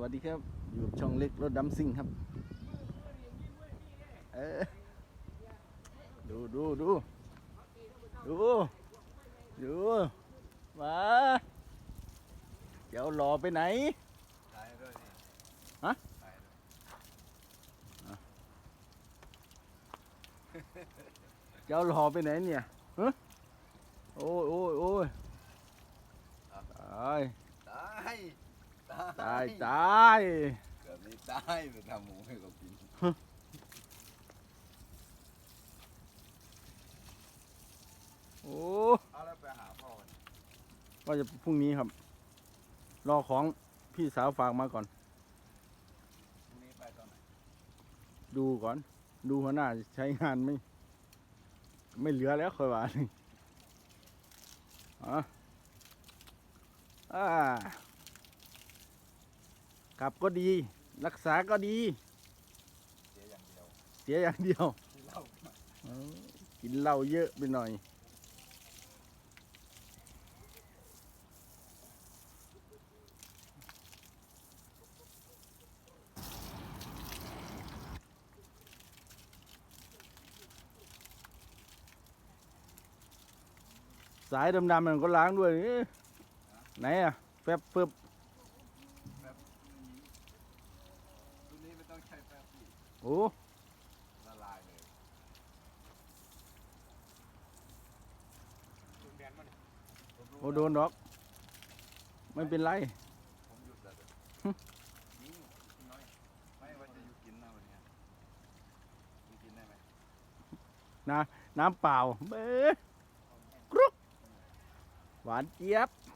วัสดีครับ อยู่กับช่องเล็กรถดำซิ่งครับเออดูดูดูดูดูมาเดี๋ยวรอไปไหนฮะเจ้ารอไปไหนเนี่ยฮะโอ้ยโอ้ยโอ้ยตาย ตาย ตายตายเกือบนี้ตายไปทำหมูให้เขากินโอ้เอาแล้วไปหาพ่อมันว่าจะพรุ่งนี้ครับ รอของพี่สาวฝากมาก่อน พรุ่งนี้ไปตอนไหนดูก่อน ดูหัวหน้าใช้งานไม่ ไม่เหลือแล้วค่อยว่านี่อะอ่า กลับก็ดี รักษาก็ดี เสียอย่างเดียวเสียอย่างเดียวที่เล่ามาเออกินเหล้าเยอะไปหน่อย สายดำๆมันก็ล้างด้วยเอ๊ะไหนอะแฟบเฟิบ รุ่นนี้ไม่ ต้องใช้แป๊บพี่โอ้ละลายเลยโอ้โดนดอก ไม่เป็นไร ผมหยุดแล้วเดี๋ยวหึ นี่น้อย ไม่ว่าจะหยุดกินนะวันเนี้ยหยุดกินได้ไหมน้ำเปล่าเบ้กรุกหวานเจี๊ยบเ